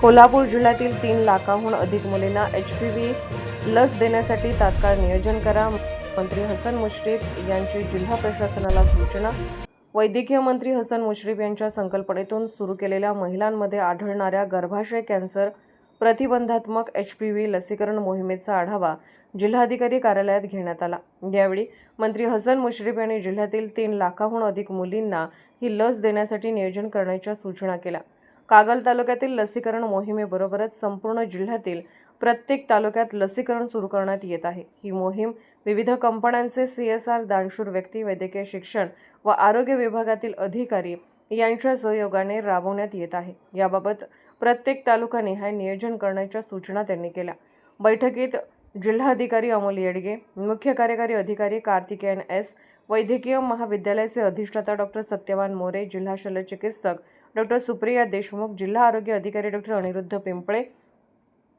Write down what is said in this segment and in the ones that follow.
कोल्हापूर जिल्ह्यातील तीन लाखाहून अधिक मुलींना एच पी व्ही लस देण्यासाठी तात्काळ नियोजन करा. मंत्री हसन मुश्रीफ यांची जिल्हा प्रशासनाला सूचना. वैद्यकीय मंत्री हसन मुश्रीफ यांच्या संकल्पनेतून सुरू केलेल्या महिलांमध्ये आढळणाऱ्या गर्भाशय कॅन्सर प्रतिबंधात्मक एच पी व्ही लसीकरण मोहिमेचा आढावा जिल्हाधिकारी कार्यालयात घेण्यात आला. यावेळी मंत्री हसन मुश्रीफ यांनी जिल्ह्यातील तीन लाखाहून अधिक मुलींना ही लस देण्यासाठी नियोजन करण्याच्या सूचना केल्या. कागल तालुक्यातील लसीकरण मोहिमेबरोबरच संपूर्ण जिल्ह्यातील प्रत्येक तालुक्यात लसीकरण सुरू करण्यात येत आहे. ही मोहीम विविध कंपन्यांचे सी एस आर दानशूर व्यक्ती वैद्यकीय शिक्षण व आरोग्य विभागातील अधिकारी यांच्या सहयोगाने राबवण्यात येत आहे. याबाबत प्रत्येक तालुकानिहाय नियोजन करण्याच्या सूचना त्यांनी केल्या. बैठकीत जिल्हाधिकारी अमोल येडगे मुख्य कार्यकारी अधिकारी कार्तिकेयन एस वैद्यकीय महाविद्यालयाचे अधिष्ठाता डॉक्टर सत्यवान मोरे जिल्हा शल्यचिकित्सक डॉक्टर सुप्रिया देशमुख जिल्हा आरोग्य अधिकारी डॉक्टर अनिरुद्ध पिंपळे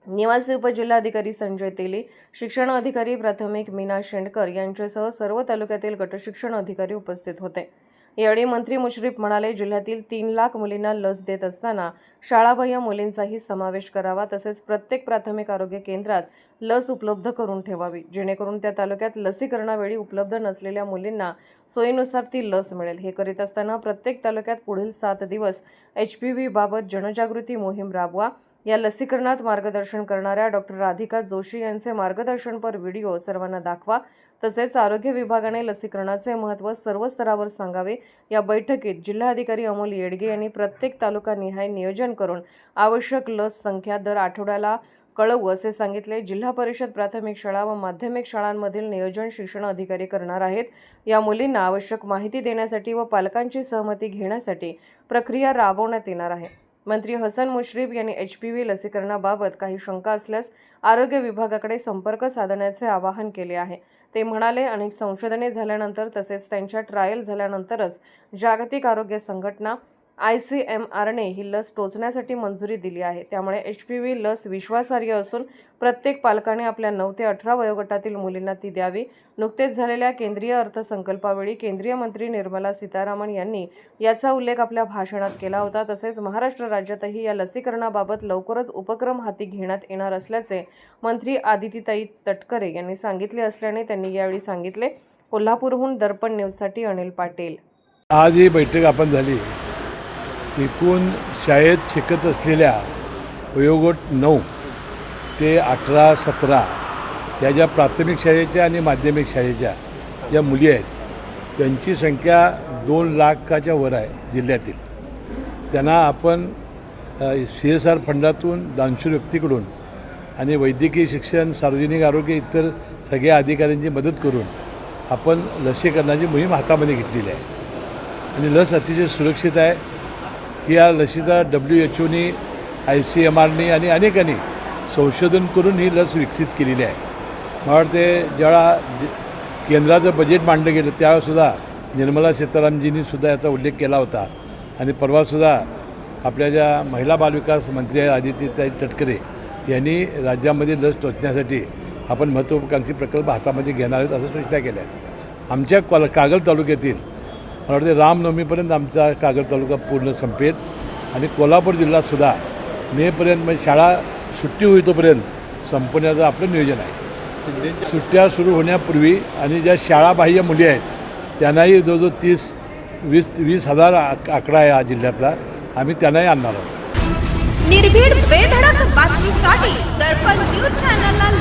निवासी उपजिल्हाधिकारी संजय तेली शिक्षण अधिकारी प्राथमिक मीना शेंडकर यांच्यासह सर्व तालुक्यातील गटशिक्षण अधिकारी उपस्थित होते. यावेळी मंत्री मुश्रीफ म्हणाले जिल्ह्यातील तीन लाख मुलींना लस देत असताना शाळाबाह्य मुलींचाही समावेश करावा तसेच प्रत्येक प्राथमिक आरोग्य केंद्रात लस उपलब्ध करून ठेवावी. जेणेकरून त्या तालुक्यात लसीकरणावेळी उपलब्ध नसलेल्या मुलींना सोयीनुसार ती लस मिळेल. हे करीत असताना प्रत्येक तालुक्यात पुढील सात दिवस एच पी व्ही बाबत जनजागृती मोहीम राबवा. या लसीकरणात मार्गदर्शन करणाऱ्या डॉक्टर राधिका जोशी यांचे मार्गदर्शनपर व्हिडिओ सर्वांना दाखवा. तसेच आरोग्य विभागाने लसीकरणाचे महत्त्व सर्व स्तरावर सांगावे. या बैठकीत जिल्हाधिकारी अमोल येडगे यांनी प्रत्येक तालुकानिहाय नियोजन करून आवश्यक लस संख्या दर आठवड्याला कळवू असे सांगितले. जिल्हा परिषद प्राथमिक शाळा व माध्यमिक शाळांमधील नियोजन शिक्षण अधिकारी करणार आहेत. या मुलींना आवश्यक माहिती देण्यासाठी व पालकांची सहमती घेण्यासाठी प्रक्रिया राबवण्यात येणार आहे. मंत्री हसन मुश्रीफ यांनी एच पी व्ही लसीकरणाबाबत काही शंका असल्यास आरोग्य विभागाकडे संपर्क साधण्याचे आवाहन केले आहे. ते म्हणाले अनेक संशोधने झाल्यानंतर तसेच त्यांच्या ट्रायल झाल्यानंतरच जागतिक आरोग्य संघटना आय सी एम आरने ही लस टोचण्यासाठी मंजुरी दिली आहे. त्यामुळे एच पी व्ही लस विश्वासार्ह असून प्रत्येक पालकाने आपल्या नऊ ते अठरा वयोगटातील मुलींना ती द्यावी. नुकतेच झालेल्या केंद्रीय अर्थसंकल्पावेळी केंद्रीय मंत्री निर्मला सीतारामन यांनी याचा उल्लेख आपल्या भाषणात केला होता. तसेच महाराष्ट्र राज्यातही या लसीकरणाबाबत लवकरच उपक्रम हाती घेण्यात येणार असल्याचे मंत्री आदितीताई तटकरे यांनी सांगितले असल्याने त्यांनी यावेळी सांगितले. कोल्हापूरहून दर्पण न्यूजसाठी अनिल पाटील. आज ही बैठक आपण झाली. एकूण शाळेत शिकत असलेल्या वयोगट नऊ ते अठरा सतरा या ज्या प्राथमिक शाळेच्या आणि माध्यमिक शाळेच्या ज्या मुली आहेत त्यांची संख्या दोन लाखाच्या वर आहे जिल्ह्यातील. त्यांना आपण सी एस आर फंडातून दानशूर व्यक्तीकडून आणि वैद्यकीय शिक्षण सार्वजनिक आरोग्य इतर सगळ्या अधिकाऱ्यांची मदत करून आपण लसीकरणाची मोहीम हातामध्ये घेतलेली आहे. आणि लस अतिशय सुरक्षित आहे. की या लसीचा डब्ल्यू एच ओनी आय सी एम आरनी आणि अनेकांनी संशोधन करून ही लस विकसित केलेली आहे. मला वाटते ज्यावेळा केंद्राचं बजेट मांडलं गेलं त्यावेळेसुद्धा निर्मला सीतारामजींनी सुद्धा याचा उल्लेख केला होता. आणि परवासुद्धा आपल्या ज्या महिला बालविकास मंत्री आहेत आदित्यताई तटकरे यांनी राज्यामध्ये लस टोचण्यासाठी आपण महत्त्वाकांक्षी प्रकल्प हातामध्ये घेणार आहोत असं सूचना केल्या. आमच्या कॉल कागल तालुक्यातील मला वाटते रामनवमीपर्यंत आमचा कागल तालुका पूर्ण संपेल. आणि कोल्हापूर जिल्हासुद्धा मेपर्यंत म्हणजे शाळा सुट्टी होईतोपर्यंत संपवण्याचं आपलं नियोजन आहे. सुट्ट्या सुरू होण्यापूर्वी आणि ज्या शाळाबाह्य मुली आहेत त्यांनाही जवळजवळ तीस वीस वीस हजार आक- आकडा आहे हा जिल्ह्यातला. आम्ही त्यांनाही आणणार आहोत. निर्भीड बेधडक बातमीसाठी दर्पण न्यूज चॅनलला